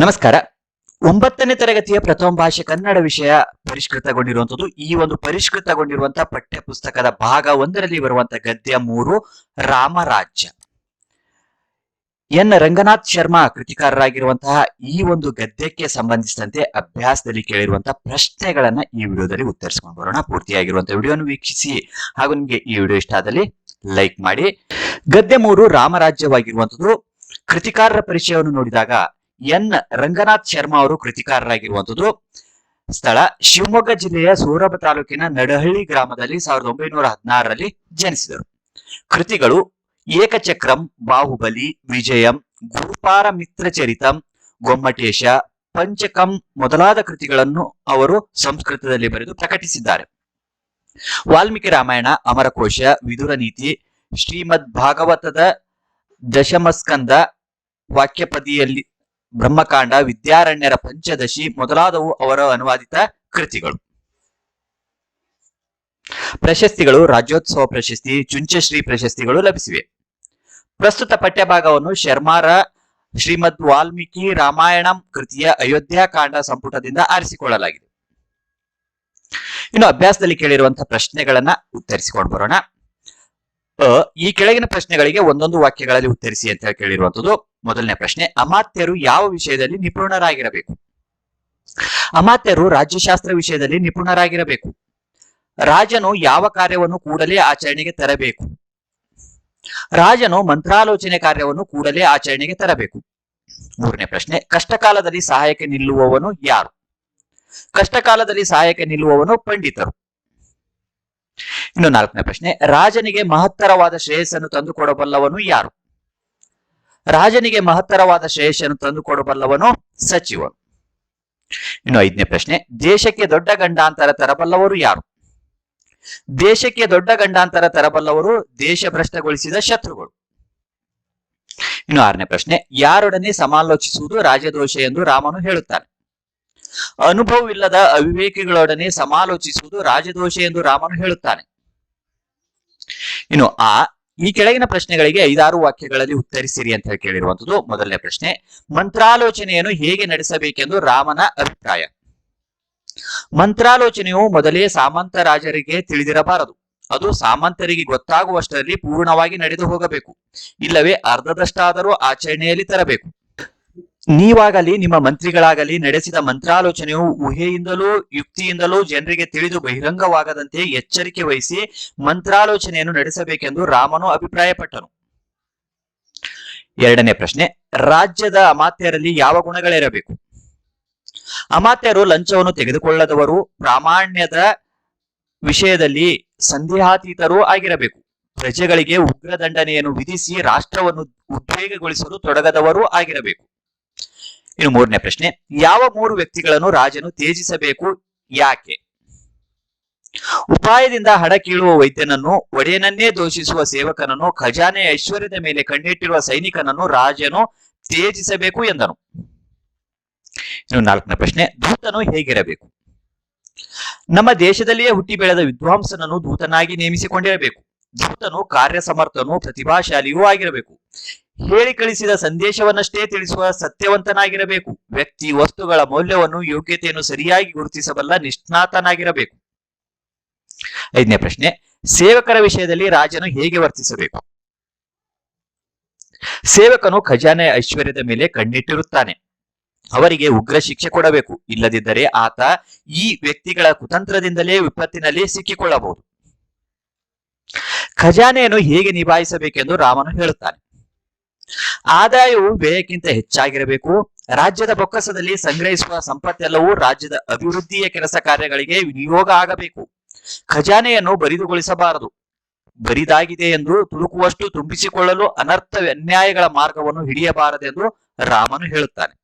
ನಮಸ್ಕಾರ. ಒಂಬತ್ತನೇ ತರಗತಿಯ ಪ್ರಥಮ ಭಾಷೆ ಕನ್ನಡ ವಿಷಯ ಪರಿಷ್ಕೃತಗೊಂಡಿರುವಂತದ್ದು ಈ ಒಂದು ಪರಿಷ್ಕೃತಗೊಂಡಿರುವಂತಹ ಪಠ್ಯ ಪುಸ್ತಕದ ಭಾಗ ಒಂದರಲ್ಲಿ ಬರುವಂತಹ ಗದ್ಯ ಮೂರು, ರಾಮರಾಜ್ಯ. ಎನ್. ರಂಗನಾಥ್ ಶರ್ಮಾ ಕೃತಿಕಾರರಾಗಿರುವಂತಹ ಈ ಒಂದು ಗದ್ಯಕ್ಕೆ ಸಂಬಂಧಿಸಿದಂತೆ ಅಭ್ಯಾಸದಲ್ಲಿ ಕೇಳಿರುವಂತಹ ಪ್ರಶ್ನೆಗಳನ್ನ ಈ ವಿಡಿಯೋದಲ್ಲಿ ಉತ್ತರಿಸಿಕೊಂಡು ಬರೋಣ. ಪೂರ್ತಿಯಾಗಿರುವಂತಹ ವಿಡಿಯೋನು ವೀಕ್ಷಿಸಿ ಹಾಗೂ ನಿಮಗೆ ಈ ವಿಡಿಯೋ ಇಷ್ಟ ಆದಲ್ಲಿ ಲೈಕ್ ಮಾಡಿ. ಗದ್ಯ ಮೂರು ರಾಮರಾಜ್ಯವಾಗಿರುವಂತದ್ದು ಕೃತಿಕಾರರ ಪರಿಚಯವನ್ನು ನೋಡಿದಾಗ ಎನ್. ರಂಗನಾಥ್ ಶರ್ಮಾ ಅವರು ಕೃತಿಕಾರರಾಗಿರುವಂತದ್ದು ಸ್ಥಳ ಶಿವಮೊಗ್ಗ ಜಿಲ್ಲೆಯ ಸೂರಬ ತಾಲೂಕಿನ ನಡಹಳ್ಳಿ ಗ್ರಾಮದಲ್ಲಿ ಸಾವಿರದ ಒಂಬೈನೂರ ಹದಿನಾರರಲ್ಲಿ ಜನಿಸಿದರು. ಕೃತಿಗಳು ಏಕಚಕ್ರಂ, ಬಾಹುಬಲಿ, ವಿಜಯಂ, ಗುರುಪಾರ ಮಿತ್ರಚರಿತಂ ಗೊಮ್ಮಟೇಶ, ಪಂಚಕಂ ಮೊದಲಾದ ಕೃತಿಗಳನ್ನು ಅವರು ಸಂಸ್ಕೃತದಲ್ಲಿ ಬರೆದು ಪ್ರಕಟಿಸಿದ್ದಾರೆ. ವಾಲ್ಮೀಕಿ ರಾಮಾಯಣ, ಅಮರಕೋಶ, ವಿದುರ ನೀತಿ, ಶ್ರೀಮದ್ ಭಾಗವತದ ದಶಮಸ್ಕಂದ ವಾಕ್ಯಪದಿಯಲ್ಲಿ ಬ್ರಹ್ಮಕಾಂಡ, ವಿದ್ಯಾರಣ್ಯರ ಪಂಚದಶಿ ಮೊದಲಾದವು ಅವರ ಅನುವಾದಿತ ಕೃತಿಗಳು. ಪ್ರಶಸ್ತಿಗಳು ರಾಜ್ಯೋತ್ಸವ ಪ್ರಶಸ್ತಿ, ಚುಂಚಶ್ರೀ ಪ್ರಶಸ್ತಿಗಳು ಲಭಿಸಿವೆ. ಪ್ರಸ್ತುತ ಪಠ್ಯಭಾಗವನ್ನು ಶರ್ಮಾರ ಶ್ರೀಮದ್ ವಾಲ್ಮೀಕಿ ರಾಮಾಯಣಂ ಕೃತಿಯ ಅಯೋಧ್ಯಾಕಾಂಡ ಸಂಪುಟದಿಂದ ಆರಿಸಿಕೊಳ್ಳಲಾಗಿದೆ. ಇನ್ನು ಅಭ್ಯಾಸದಲ್ಲಿ ಕೇಳಿರುವಂತಹ ಪ್ರಶ್ನೆಗಳನ್ನ ಉತ್ತರಿಸಿಕೊಂಡು ಬರೋಣ. ಈ ಕೆಳಗಿನ ಪ್ರಶ್ನೆಗಳಿಗೆ ಒಂದೊಂದು ವಾಕ್ಯಗಳಲ್ಲಿ ಉತ್ತರಿಸಿ ಅಂತ ಹೇಳಿ ಕೇಳಿರುವಂತದ್ದು ಮೊದಲನೇ ಪ್ರಶ್ನೆ, ಅಮಾತ್ಯರು ಯಾವ ವಿಷಯದಲ್ಲಿ ನಿಪುಣರಾಗಿರಬೇಕು? ಅಮಾತ್ಯರು ರಾಜ್ಯಶಾಸ್ತ್ರ ವಿಷಯದಲ್ಲಿ ನಿಪುಣರಾಗಿರಬೇಕು. ರಾಜನು ಯಾವ ಕಾರ್ಯವನ್ನು ಕೂಡಲೇ ಆಚರಣೆಗೆ ತರಬೇಕು? ರಾಜನು ಮಂತ್ರಾಲೋಚನೆ ಕಾರ್ಯವನ್ನು ಕೂಡಲೇ ಆಚರಣೆಗೆ ತರಬೇಕು. ಮೂರನೇ ಪ್ರಶ್ನೆ, ಕಷ್ಟಕಾಲದಲ್ಲಿ ಸಹಾಯಕ್ಕೆ ನಿಲ್ಲುವವನು ಯಾರು? ಕಷ್ಟಕಾಲದಲ್ಲಿ ಸಹಾಯಕ್ಕೆ ನಿಲ್ಲುವವನು ಪಂಡಿತರು. ಇನ್ನು ನಾಲ್ಕನೇ ಪ್ರಶ್ನೆ, ರಾಜನಿಗೆ ಮಹತ್ತರವಾದ ಶ್ರೇಯಸ್ಸನ್ನು ತಂದುಕೊಡಬಲ್ಲವನು ಯಾರು? ರಾಜನಿಗೆ ಮಹತ್ತರವಾದ ಶ್ರೇಯಸ್ಸನ್ನು ತಂದುಕೊಡಬಲ್ಲವನು ಸಚಿವನು. ಇನ್ನು ಐದನೇ ಪ್ರಶ್ನೆ, ದೇಶಕ್ಕೆ ದೊಡ್ಡ ಗಂಡಾಂತರ ತರಬಲ್ಲವರು ಯಾರು? ದೇಶಕ್ಕೆ ದೊಡ್ಡ ಗಂಡಾಂತರ ತರಬಲ್ಲವರು ದೇಶ ಭ್ರಷ್ಟಗೊಳಿಸಿದ ಶತ್ರುಗಳು. ಇನ್ನು ಆರನೇ ಪ್ರಶ್ನೆ, ಯಾರೊಡನೆ ಸಮಾಲೋಚಿಸುವುದು ರಾಜದೋಷ ಎಂದು ರಾಮನು ಹೇಳುತ್ತಾನೆ. ಅನುಭವವಿಲ್ಲದ ಅವಿವೇಕಿಗಳೊಡನೆ ಸಮಾಲೋಚಿಸುವುದು ರಾಜದೋಷ ಎಂದು ರಾಮನು ಹೇಳುತ್ತಾನೆ. ಇನ್ನು ಆ ಈ ಕೆಳಗಿನ ಪ್ರಶ್ನೆಗಳಿಗೆ ಐದಾರು ವಾಕ್ಯಗಳಲ್ಲಿ ಉತ್ತರಿಸಿರಿ ಅಂತ ಹೇಳಿ ಕೇಳಿರುವಂತದ್ದು ಮೊದಲನೇ ಪ್ರಶ್ನೆ. ಮಂತ್ರಾಲೋಚನೆಯನ್ನು ಹೇಗೆ ನಡೆಸಬೇಕೆಂದು ರಾಮನ ಅಭಿಪ್ರಾಯ. ಮಂತ್ರಾಲೋಚನೆಯು ಮೊದಲೇ ಸಾಮಂತ ರಾಜರಿಗೆ ತಿಳಿದಿರಬಾರದು. ಅದು ಸಾಮಂತರಿಗೆ ಗೊತ್ತಾಗುವಷ್ಟರಲ್ಲಿ ಪೂರ್ಣವಾಗಿ ನಡೆದು ಹೋಗಬೇಕು. ಇಲ್ಲವೇ ಅರ್ಧದಷ್ಟಾದರೂ ಆಚರಣೆಯಲ್ಲಿ ತರಬೇಕು. ನೀವಾಗಲಿ, ನಿಮ್ಮ ಮಂತ್ರಿಗಳಾಗಲಿ ನಡೆಸಿದ ಮಂತ್ರಾಲೋಚನೆಯು ಊಹೆಯಿಂದಲೂ, ಯುಕ್ತಿಯಿಂದಲೂ ಜನರಿಗೆ ತಿಳಿದು ಬಹಿರಂಗವಾಗದಂತೆ ಎಚ್ಚರಿಕೆ ವಹಿಸಿ ಮಂತ್ರಾಲೋಚನೆಯನ್ನು ನಡೆಸಬೇಕೆಂದು ರಾಮನು ಅಭಿಪ್ರಾಯಪಟ್ಟನು. ಎರಡನೇ ಪ್ರಶ್ನೆ, ರಾಜ್ಯದ ಅಮಾತ್ಯರಲ್ಲಿ ಯಾವ ಗುಣಗಳಿರಬೇಕು? ಅಮಾತ್ಯರು ಲಂಚವನ್ನು ತೆಗೆದುಕೊಳ್ಳದವರು, ಪ್ರಾಮಾಣ್ಯದ ವಿಷಯದಲ್ಲಿ ಸಂದೇಹಾತೀತರೂ ಆಗಿರಬೇಕು. ಪ್ರಜೆಗಳಿಗೆ ಉಗ್ರ ದಂಡನೆಯನ್ನು ವಿಧಿಸಿ ರಾಷ್ಟ್ರವನ್ನು ಉದ್ವೇಗಗೊಳಿಸಲು ತೊಡಗದವರೂ ಆಗಿರಬೇಕು. ಇನ್ನು ಮೂರನೇ ಪ್ರಶ್ನೆ, ಯಾವ ಮೂರು ವ್ಯಕ್ತಿಗಳನ್ನು ರಾಜನು ತ್ಯಜಿಸಬೇಕು? ಯಾಕೆ? ಉಪಾಯದಿಂದ ಹಡ ಕೀಳುವ ವೈದ್ಯನನ್ನು, ಒಡೆಯನನ್ನೇ ದೋಷಿಸುವ ಸೇವಕನನ್ನು, ಖಜಾನೆ ಐಶ್ವರ್ಯದ ಮೇಲೆ ಕಣ್ಣಿಟ್ಟಿರುವ ಸೈನಿಕನನ್ನು ರಾಜನು ತ್ಯಜಿಸಬೇಕು ಎಂದನು. ಇನ್ನು ನಾಲ್ಕನೇ ಪ್ರಶ್ನೆ, ದೂತನು ಹೇಗಿರಬೇಕು? ನಮ್ಮ ದೇಶದಲ್ಲಿಯೇ ಹುಟ್ಟಿ ಬೆಳೆದ ವಿದ್ವಾಂಸನನ್ನು ದೂತನಾಗಿ ನೇಮಿಸಿಕೊಂಡಿರಬೇಕು. ದೂತನು ಕಾರ್ಯಸಮರ್ಥನು ಪ್ರತಿಭಾಶಾಲಿಯೂ ಆಗಿರಬೇಕು. ಹೇಳಿ ಕಳಿಸಿದ ಸಂದೇಶವನ್ನಷ್ಟೇ ತಿಳಿಸುವ ಸತ್ಯವಂತನಾಗಿರಬೇಕು. ವ್ಯಕ್ತಿ ವಸ್ತುಗಳ ಮೌಲ್ಯವನ್ನು ಯೋಗ್ಯತೆಯನ್ನು ಸರಿಯಾಗಿ ಗುರುತಿಸಬಲ್ಲ ನಿಷ್ಣಾತನಾಗಿರಬೇಕು. ಐದನೇ ಪ್ರಶ್ನೆ, ಸೇವಕರ ವಿಷಯದಲ್ಲಿ ರಾಜನು ಹೇಗೆ ವರ್ತಿಸಬೇಕು? ಸೇವಕನು ಖಜಾನೆ ಐಶ್ವರ್ಯದ ಮೇಲೆ ಕಣ್ಣಿಟ್ಟಿರುತ್ತಾನೆ. ಅವರಿಗೆ ಉಗ್ರ ಶಿಕ್ಷೆ ಕೊಡಬೇಕು. ಇಲ್ಲದಿದ್ದರೆ ಆತ ಈ ವ್ಯಕ್ತಿಗಳ ಕುತಂತ್ರದಿಂದಲೇ ವಿಪತ್ತಿನಲ್ಲಿ ಸಿಕ್ಕಿಕೊಳ್ಳಬಹುದು. ಖಜಾನೆಯನ್ನು ಹೇಗೆ ನಿಭಾಯಿಸಬೇಕೆಂದು ರಾಮನು ಹೇಳುತ್ತಾನೆ. ಆದಾಯವು ವ್ಯಯಕ್ಕಿಂತ ಹೆಚ್ಚಾಗಿರಬೇಕು. ರಾಜ್ಯದ ಬೊಕ್ಕಸದಲ್ಲಿ ಸಂಗ್ರಹಿಸುವ ಸಂಪತ್ತೆಲ್ಲವೂ ರಾಜ್ಯದ ಅಭಿವೃದ್ಧಿಯ ಕೆಲಸ ಕಾರ್ಯಗಳಿಗೆ ವಿನಿಯೋಗ ಆಗಬೇಕು. ಖಜಾನೆಯನ್ನು ಬರಿದುಗೊಳಿಸಬಾರದು. ಬರಿದಾಗಿದೆ ಎಂದು ತುಳುಕುವಷ್ಟು ತುಂಬಿಸಿಕೊಳ್ಳಲು ಅನರ್ಥ ಅನ್ಯಾಯಗಳ ಮಾರ್ಗವನ್ನು ಹಿಡಿಯಬಾರದೆಂದು ರಾಮನು ಹೇಳುತ್ತಾನೆ.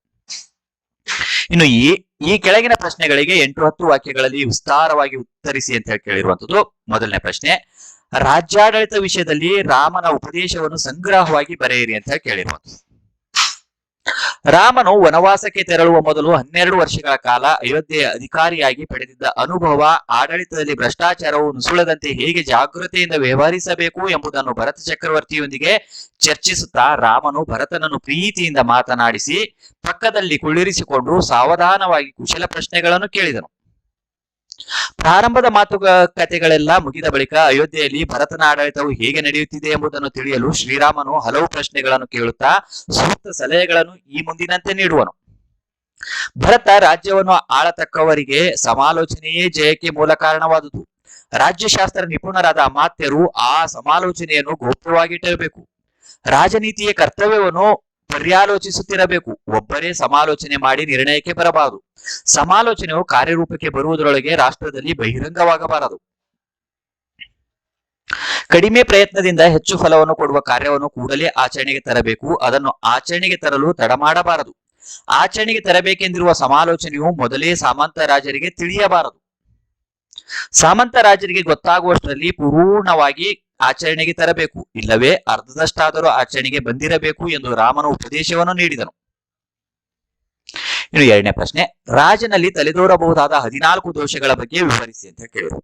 ಇನ್ನು ಈ ಈ ಕೆಳಗಿನ ಪ್ರಶ್ನೆಗಳಿಗೆ ಎಂಟು ಹತ್ತು ವಾಕ್ಯಗಳಲ್ಲಿ ವಿಸ್ತಾರವಾಗಿ ಉತ್ತರಿಸಿ ಅಂತ ಹೇಳಿ ಕೇಳಿರುವಂತದ್ದು ಮೊದಲನೇ ಪ್ರಶ್ನೆ ರಾಜ್ಯಾಡಳಿತ ವಿಷಯದಲ್ಲಿ ರಾಮನ ಉಪದೇಶವನ್ನು ಸಂಗ್ರಹವಾಗಿ ಬರೆಯಿರಿ ಅಂತ ಕೇಳಿರುವಂತ ರಾಮನು ವನವಾಸಕ್ಕೆ ತೆರಳುವ ಮೊದಲು ಹನ್ನೆರಡು ವರ್ಷಗಳ ಕಾಲ ಅಯೋಧ್ಯೆಯ ಅಧಿಕಾರಿಯಾಗಿ ಪಡೆದಿದ್ದ ಅನುಭವ, ಆಡಳಿತದಲ್ಲಿ ಭ್ರಷ್ಟಾಚಾರವು ನುಸುಳದಂತೆ ಹೇಗೆ ಜಾಗೃತೆಯಿಂದ ವ್ಯವಹರಿಸಬೇಕು ಎಂಬುದನ್ನು ಭರತ ಚಕ್ರವರ್ತಿಯೊಂದಿಗೆ ಚರ್ಚಿಸುತ್ತಾ ರಾಮನು ಭರತನನ್ನು ಪ್ರೀತಿಯಿಂದ ಮಾತನಾಡಿಸಿ ಪಕ್ಕದಲ್ಲಿ ಕುಳ್ಳಿರಿಸಿಕೊಂಡು ಸಾವಧಾನವಾಗಿ ಕುಶಲ ಪ್ರಶ್ನೆಗಳನ್ನು ಕೇಳಿದನು. ಪ್ರಾರಂಭದ ಮಾತುಕತೆಗಳೆಲ್ಲ ಮುಗಿದ ಬಳಿಕ ಅಯೋಧ್ಯೆಯಲ್ಲಿ ಭರತನ ಆಡಳಿತವು ಹೇಗೆ ನಡೆಯುತ್ತಿದೆ ಎಂಬುದನ್ನು ತಿಳಿಯಲು ಶ್ರೀರಾಮನು ಹಲವು ಪ್ರಶ್ನೆಗಳನ್ನು ಕೇಳುತ್ತಾ ಸೂಕ್ತ ಸಲಹೆಗಳನ್ನು ಈ ಮುಂದಿನಂತೆ ನೀಡುವನು. ಭರತ ರಾಜ್ಯವನ್ನು ಆಳತಕ್ಕವರಿಗೆ ಸಮಾಲೋಚನೆಯೇ ಜಯಕ್ಕೆ ಮೂಲ ಕಾರಣವಾದುದು. ರಾಜ್ಯಶಾಸ್ತ್ರ ನಿಪುಣರಾದ ಅಮಾತ್ಯರು ಆ ಸಮಾಲೋಚನೆಯನ್ನು ಗೌಪ್ಯವಾಗಿಟ್ಟಿರಬೇಕು ರಾಜನೀತಿಯ ಕರ್ತವ್ಯವನ್ನು ಪರ್ಯಾಲೋಚಿಸುತ್ತಿರಬೇಕು. ಒಬ್ಬರೇ ಸಮಾಲೋಚನೆ ಮಾಡಿ ನಿರ್ಣಯಕ್ಕೆ ಬರಬಾರದು. ಸಮಾಲೋಚನೆಯು ಕಾರ್ಯರೂಪಕ್ಕೆ ಬರುವುದರೊಳಗೆ ರಾಷ್ಟ್ರದಲ್ಲಿ ಬಹಿರಂಗವಾಗಬಾರದು. ಕಡಿಮೆ ಪ್ರಯತ್ನದಿಂದ ಹೆಚ್ಚು ಫಲವನ್ನು ಕೊಡುವ ಕಾರ್ಯವನ್ನು ಕೂಡಲೇ ಆಚರಣೆಗೆ ತರಬೇಕು. ಅದನ್ನು ಆಚರಣೆಗೆ ತರಲು ತಡ ಮಾಡಬಾರದು. ಆಚರಣೆಗೆ ತರಬೇಕೆಂದಿರುವ ಸಮಾಲೋಚನೆಯು ಮೊದಲೇ ಸಾಮಂತ ರಾಜರಿಗೆ ತಿಳಿಯಬಾರದು. ಸಾಮಂತ ರಾಜರಿಗೆ ಗೊತ್ತಾಗುವಷ್ಟರಲ್ಲಿ ಪೂರ್ಣವಾಗಿ ಆಚರಣೆಗೆ ತರಬೇಕು. ಇಲ್ಲವೇ ಅರ್ಧದಷ್ಟಾದರೂ ಆಚರಣೆಗೆ ಬಂದಿರಬೇಕು ಎಂದು ರಾಮನು ಉಪದೇಶವನ್ನು ನೀಡಿದನು. ಇನ್ನು ಎರಡನೇ ಪ್ರಶ್ನೆ, ರಾಜನಲ್ಲಿ ತಲೆದೋರಬಹುದಾದ ಹದಿನಾಲ್ಕು ದೋಷಗಳ ಬಗ್ಗೆ ವಿವರಿಸಿ ಅಂತ ಕೇಳಿದರು.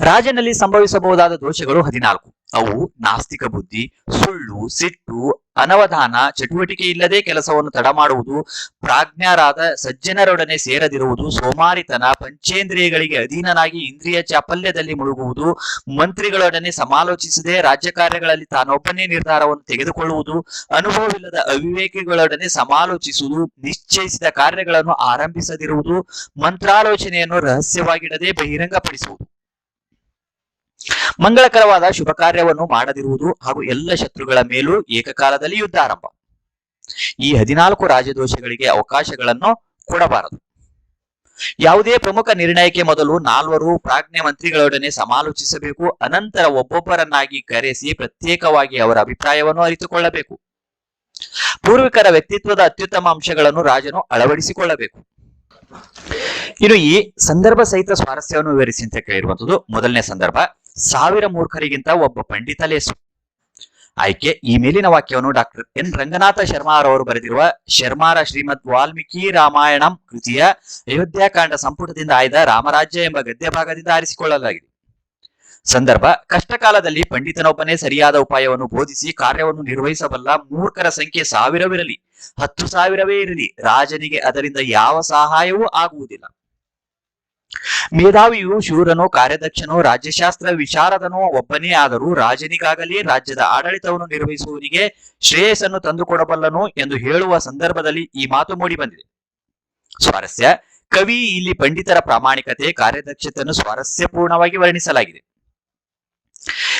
ರಾಜನಲ್ಲಿ ಸಂಭವಿಸಬಹುದಾದ ದೋಷಗಳು ಹದಿನಾಲ್ಕು. ಅವು ನಾಸ್ತಿಕ ಬುದ್ಧಿ, ಸುಳ್ಳು, ಸಿಟ್ಟು, ಅನವಧಾನ, ಚಟುವಟಿಕೆ ಇಲ್ಲದೆ ಕೆಲಸವನ್ನು ತಡ ಮಾಡುವುದು, ಪ್ರಾಜ್ಞರಾದ ಸಜ್ಜನರೊಡನೆ ಸೇರದಿರುವುದು, ಸೋಮಾರಿತನ, ಪಂಚೇಂದ್ರಿಯಗಳಿಗೆ ಅಧೀನನಾಗಿ ಇಂದ್ರಿಯ ಚಾಪಲ್ಯದಲ್ಲಿ ಮುಳುಗುವುದು, ಮಂತ್ರಿಗಳೊಡನೆ ಸಮಾಲೋಚಿಸದೆ ರಾಜ್ಯ ಕಾರ್ಯಗಳಲ್ಲಿ ತಾನೊಬ್ಬನೇ ನಿರ್ಧಾರವನ್ನು ತೆಗೆದುಕೊಳ್ಳುವುದು, ಅನುಭವವಿಲ್ಲದ ಅವಿವೇಕಿಗಳೊಡನೆ ಸಮಾಲೋಚಿಸುವುದು, ನಿಶ್ಚಯಿಸಿದ ಕಾರ್ಯಗಳನ್ನು ಆರಂಭಿಸದಿರುವುದು, ಮಂತ್ರಾಲೋಚನೆಯನ್ನು ರಹಸ್ಯವಾಗಿಡದೆ ಬಹಿರಂಗಪಡಿಸುವುದು. ಮಂಗಳಕರವಾದ ಶುಭ ಕಾರ್ಯವನ್ನು ಮಾಡದಿರುವುದು ಹಾಗೂ ಎಲ್ಲ ಶತ್ರುಗಳ ಮೇಲೂ ಏಕಕಾಲದಲ್ಲಿ ಯುದ್ಧ ಆರಂಭ ಈ ಹದಿನಾಲ್ಕು ರಾಜದೋಷಗಳಿಗೆ ಅವಕಾಶಗಳನ್ನು ಕೊಡಬಾರದು. ಯಾವುದೇ ಪ್ರಮುಖ ನಿರ್ಣಯಕ್ಕೆ ಮೊದಲು ನಾಲ್ವರು ಪ್ರಾಜ್ಞೆ ಮಂತ್ರಿಗಳೊಡನೆ ಸಮಾಲೋಚಿಸಬೇಕು, ಅನಂತರ ಒಬ್ಬೊಬ್ಬರನ್ನಾಗಿ ಕರೆಸಿ ಪ್ರತ್ಯೇಕವಾಗಿ ಅವರ ಅಭಿಪ್ರಾಯವನ್ನು ಅರಿತುಕೊಳ್ಳಬೇಕು. ಪೂರ್ವಿಕರ ವ್ಯಕ್ತಿತ್ವದ ಅತ್ಯುತ್ತಮ ಅಂಶಗಳನ್ನು ರಾಜನು ಅಳವಡಿಸಿಕೊಳ್ಳಬೇಕು. ಇನ್ನು ಈ ಸಂದರ್ಭ ಸಹಿತ ಸ್ವಾರಸ್ಯವನ್ನು ವಿವರಿಸಿ ಅಂತ ಕೇಳಿರುವಂತದ್ದು ಮೊದಲನೇ ಸಂದರ್ಭ. ಸಾವಿರ ಮೂರ್ಖರಿಗಿಂತ ಒಬ್ಬ ಪಂಡಿತ ಲೇಸು. ಆಯ್ಕೆ, ಈ ಮೇಲಿನ ವಾಕ್ಯವನ್ನು ಡಾಕ್ಟರ್ ಎನ್. ರಂಗನಾಥ ಶರ್ಮಾರವರು ಬರೆದಿರುವ ಶರ್ಮಾರ ಶ್ರೀಮದ್ ವಾಲ್ಮೀಕಿ ರಾಮಾಯಣಂ ಕೃತಿಯ ಅಯೋಧ್ಯಾಕಾಂಡ ಸಂಪುಟದಿಂದ ಆಯ್ದ ರಾಮರಾಜ್ಯ ಎಂಬ ಗದ್ಯ ಭಾಗದಿಂದ ಆರಿಸಿಕೊಳ್ಳಲಾಗಿದೆ. ಸಂದರ್ಭ, ಕಷ್ಟಕಾಲದಲ್ಲಿ ಪಂಡಿತನೊಬ್ಬನೇ ಸರಿಯಾದ ಉಪಾಯವನ್ನು ಬೋಧಿಸಿ ಕಾರ್ಯವನ್ನು ನಿರ್ವಹಿಸಬಲ್ಲ ಮೂರ್ಖರ ಸಂಖ್ಯೆ ಸಾವಿರವಿರಲಿ, ಹತ್ತು ಸಾವಿರವೇ ಇರಲಿ, ರಾಜನಿಗೆ ಅದರಿಂದ ಯಾವ ಸಹಾಯವೂ ಆಗುವುದಿಲ್ಲ. ಮೇಧಾವಿಯು ಶೂರನೋ, ಕಾರ್ಯದಕ್ಷನೋ, ರಾಜ್ಯಶಾಸ್ತ್ರ ವಿಚಾರದನೋ ಒಬ್ಬನೇ ಆದರೂ ರಾಜನಿಗಾಗಲಿ ರಾಜ್ಯದ ಆಡಳಿತವನ್ನು ನಿರ್ವಹಿಸುವವನಿಗೆ ಶ್ರೇಯಸ್ಸನ್ನು ತಂದುಕೊಡಬಲ್ಲನು ಎಂದು ಹೇಳುವ ಸಂದರ್ಭದಲ್ಲಿ ಈ ಮಾತು ಮೂಡಿಬಂದಿದೆ ಸ್ವಾರಸ್ಯ. ಕವಿ ಇಲ್ಲಿ ಪಂಡಿತರ ಪ್ರಾಮಾಣಿಕತೆ, ಕಾರ್ಯದಕ್ಷತೆಯನ್ನು ಸ್ವಾರಸ್ಯಪೂರ್ಣವಾಗಿ ವರ್ಣಿಸಲಾಗಿದೆ.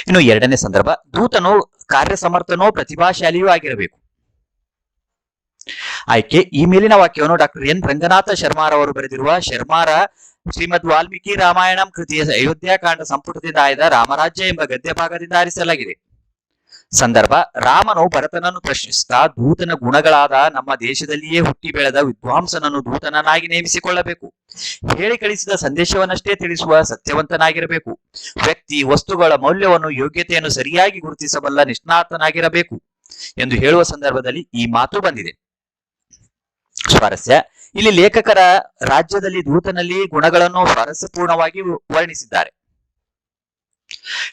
ಇನ್ನು ಎರಡನೇ ಸಂದರ್ಭ. ದೂತನು, ಕಾರ್ಯಸಮರ್ಥನೋ, ಪ್ರತಿಭಾಶಾಲಿಯೂ ಆಗಿರಬೇಕು. ಆಯ್ಕೆ. ಈ ಮೇಲಿನ ವಾಕ್ಯವನ್ನು ಡಾಕ್ಟರ್ ಎನ್ ರಂಗನಾಥ ಶರ್ಮಾರವರು ಬರೆದಿರುವ ಶರ್ಮಾರ ಶ್ರೀಮದ್ ವಾಲ್ಮೀಕಿ ರಾಮಾಯಣಂ ಕೃತಿಯ ಅಯೋಧ್ಯಾಕಾಂಡ ಸಂಪುಟದಿಂದ ಆಯ್ದ ರಾಮರಾಜ್ಯ ಎಂಬ ಗದ್ಯ ಭಾಗದಿಂದ ಆರಿಸಲಾಗಿದೆ. ಸಂದರ್ಭ, ರಾಮನು ಭರತನನ್ನು ಪ್ರಶ್ನಿಸುತ್ತಾ ದೂತನ ಗುಣಗಳಾದ ನಮ್ಮ ದೇಶದಲ್ಲಿಯೇ ಹುಟ್ಟಿ ಬೆಳೆದ ವಿದ್ವಾಂಸನನ್ನು ದೂತನನ್ನಾಗಿ ನೇಮಿಸಿಕೊಳ್ಳಬೇಕು. ಹೇಳಿ ಕಳಿಸಿದ ಸಂದೇಶವನ್ನಷ್ಟೇ ತಿಳಿಸುವ ಸತ್ಯವಂತನಾಗಿರಬೇಕು. ವ್ಯಕ್ತಿ ವಸ್ತುಗಳ ಮೌಲ್ಯವನ್ನು ಯೋಗ್ಯತೆಯನ್ನು ಸರಿಯಾಗಿ ಗುರುತಿಸಬಲ್ಲ ನಿಷ್ಣಾತನಾಗಿರಬೇಕು ಎಂದು ಹೇಳುವ ಸಂದರ್ಭದಲ್ಲಿ ಈ ಮಾತು ಬಂದಿದೆ. ಸ್ವಾರಸ್ಯ. ಇಲ್ಲಿ ಲೇಖಕರ ರಾಜ್ಯದಲ್ಲಿ ದೂತನಲ್ಲಿ ಗುಣಗಳನ್ನು ಸ್ವಾರಸ್ಯಪೂರ್ಣವಾಗಿ ವರ್ಣಿಸಿದ್ದಾರೆ.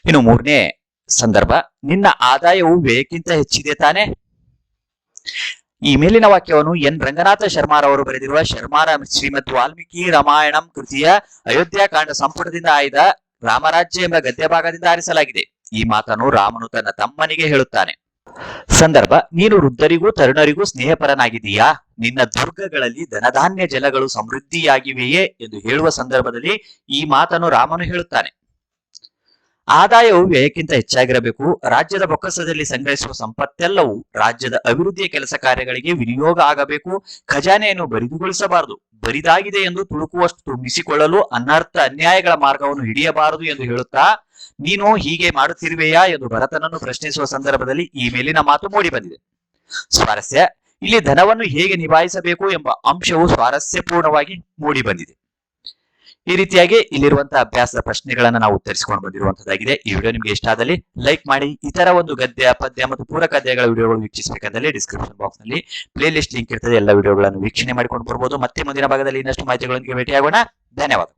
ಇನ್ನು ಮೂರನೇ ಸಂದರ್ಭ, ನಿನ್ನ ಆದಾಯವು ವ್ಯಯಕ್ಕಿಂತ ಹೆಚ್ಚಿದೆ ತಾನೆ? ಈ ಮೇಲಿನ ವಾಕ್ಯವನ್ನು ಎನ್. ರಂಗನಾಥ ಶರ್ಮಾರವರು ಬರೆದಿರುವ ಶರ್ಮಾರ ಶ್ರೀಮದ್ ವಾಲ್ಮೀಕಿ ರಾಮಾಯಣಂ ಕೃತಿಯ ಅಯೋಧ್ಯಾಕಾಂಡ ಸಂಪುಟದಿಂದ ಆಯ್ದ ರಾಮರಾಜ್ಯ ಎಂಬ ಗದ್ಯ ಭಾಗದಿಂದ ಆರಿಸಲಾಗಿದೆ. ಈ ಮಾತನ್ನು ರಾಮನು ತನ್ನ ತಮ್ಮನಿಗೆ ಹೇಳುತ್ತಾನೆ. ಸಂದರ್ಭ, ನೀನು ವೃದ್ಧರಿಗೂ ತರುಣರಿಗೂ ಸ್ನೇಹಪರನಾಗಿದೀಯಾ ನಿನ್ನ ದುರ್ಗಗಳಲ್ಲಿ ಧನಧಾನ್ಯ ಜಲಗಳು ಸಮೃದ್ಧಿಯಾಗಿವೆಯೇ ಎಂದು ಹೇಳುವ ಸಂದರ್ಭದಲ್ಲಿ ಈ ಮಾತನ್ನು ರಾಮನು ಹೇಳುತ್ತಾನೆ. ಆದಾಯವು ವ್ಯಯಕ್ಕಿಂತ ಹೆಚ್ಚಾಗಿರಬೇಕು. ರಾಜ್ಯದ ಬೊಕ್ಕಸದಲ್ಲಿ ಸಂಗ್ರಹಿಸುವ ಸಂಪತ್ತೆಲ್ಲವೂ ರಾಜ್ಯದ ಅಭಿವೃದ್ಧಿಯ ಕೆಲಸ ಕಾರ್ಯಗಳಿಗೆ ವಿನಿಯೋಗ ಆಗಬೇಕು. ಖಜಾನೆಯನ್ನು ಬರಿದುಗೊಳಿಸಬಾರದು. ಬರಿದಾಗಿದೆ ಎಂದು ತುಳುಕುವಷ್ಟು ತುಂಬಿಸಿಕೊಳ್ಳಲು ಅನರ್ಥ ಅನ್ಯಾಯಗಳ ಮಾರ್ಗವನ್ನು ಹಿಡಿಯಬಾರದು ಎಂದು ಹೇಳುತ್ತಾ ನೀನು ಹೀಗೆ ಮಾಡುತ್ತಿರುವೆಯಾ ಎಂದು ಭರತನನ್ನು ಪ್ರಶ್ನಿಸುವ ಸಂದರ್ಭದಲ್ಲಿ ಈ ಮೇಲಿನ ಮಾತು ಮೂಡಿ ಬಂದಿದೆ. ಸ್ವಾರಸ್ಯ, ಇಲ್ಲಿ ಧನವನ್ನು ಹೇಗೆ ನಿಭಾಯಿಸಬೇಕು ಎಂಬ ಅಂಶವು ಸ್ವಾರಸ್ಯಪೂರ್ಣವಾಗಿ ಮೂಡಿ ಬಂದಿದೆ. ಈ ರೀತಿಯಾಗಿ ಇಲ್ಲಿರುವಂತಹ ಅಭ್ಯಾಸದ ಪ್ರಶ್ನೆಗಳನ್ನ ನಾವು ಉತ್ತರಿಸಿಕೊಂಡು ಬಂದಿರುವಂತದ್ದಾಗಿದೆ ಈ ವಿಡಿಯೋ ನಿಮಗೆ ಇಷ್ಟ ಆದಲ್ಲಿ ಲೈಕ್ ಮಾಡಿ, ಇತರ ಒಂದು ಗದ್ಯ, ಪದ್ಯ ಮತ್ತು ಪೂರಕ ಅಧ್ಯಾಯಗಳ ವಿಡಿಯೋಗಳು ವೀಕ್ಷಿಸಬೇಕಾದಲ್ಲಿ ಡಿಸ್ಕ್ರಿಪ್ಷನ್ ಬಾಕ್ಸ್ನಲ್ಲಿ ಪ್ಲೇ ಲಿಸ್ಟ್ ಲಿಂಕ್ ಇರ್ತದೆ. ಎಲ್ಲ ವಿಡಿಯೋಗಳನ್ನು ವೀಕ್ಷಣೆ ಮಾಡಿಕೊಂಡು ಬರ್ಬೋದು. ಮತ್ತೆ ಮುಂದಿನ ಭಾಗದಲ್ಲಿ ಇನ್ನಷ್ಟು ಮಾಹಿತಿಗಳೊಂದಿಗೆ ಭೇಟಿಯಾಗೋಣ. ಧನ್ಯವಾದ